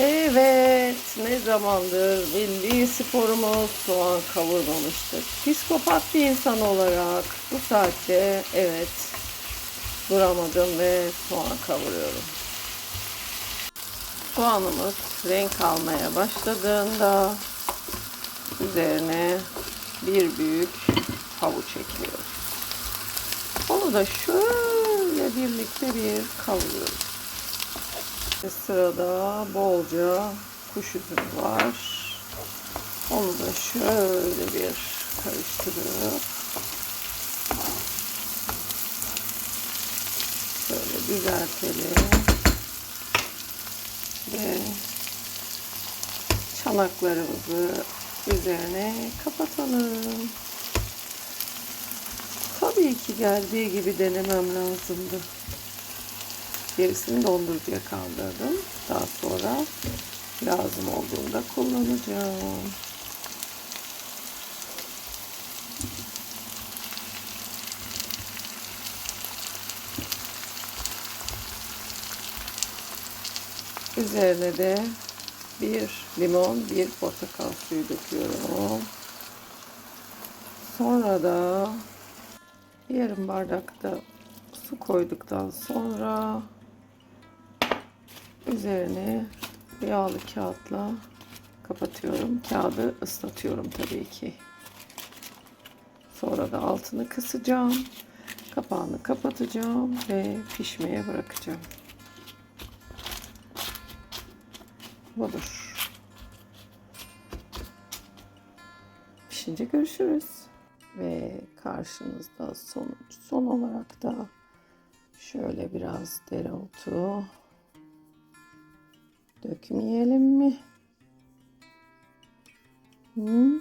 Evet, ne zamandır milli sporumuz soğan kavurmamıştık. Psikopat bir insan olarak bu saatte evet duramadım ve soğan kavuruyorum. Soğanımız renk almaya başladığında üzerine bir büyük havuç ekliyoruz. Onu da şöyle birlikte bir kavuruyoruz. Ve Sırada bolca kuş üzümü var. Onu da şöyle bir karıştırıp şöyle düzeltelim. Ve çanaklarımızı üzerine kapatalım. Tabii ki geldiği gibi denemem lazımdı. Gerisini dondurucuya kaldırdım. Daha sonra lazım olduğunda kullanacağım. Üzerine de bir limon, bir portakal suyu döküyorum. Sonra da yarım bardak da su koyduktan sonra üzerine yağlı kağıtla kapatıyorum. Kağıdı ıslatıyorum tabii ki. Sonra da altını kısacağım. Kapağını kapatacağım ve pişmeye bırakacağım. Budur. Pişince görüşürüz. Ve karşınızda son, son olarak da şöyle biraz dereotu dökmeyelim mi? Hı?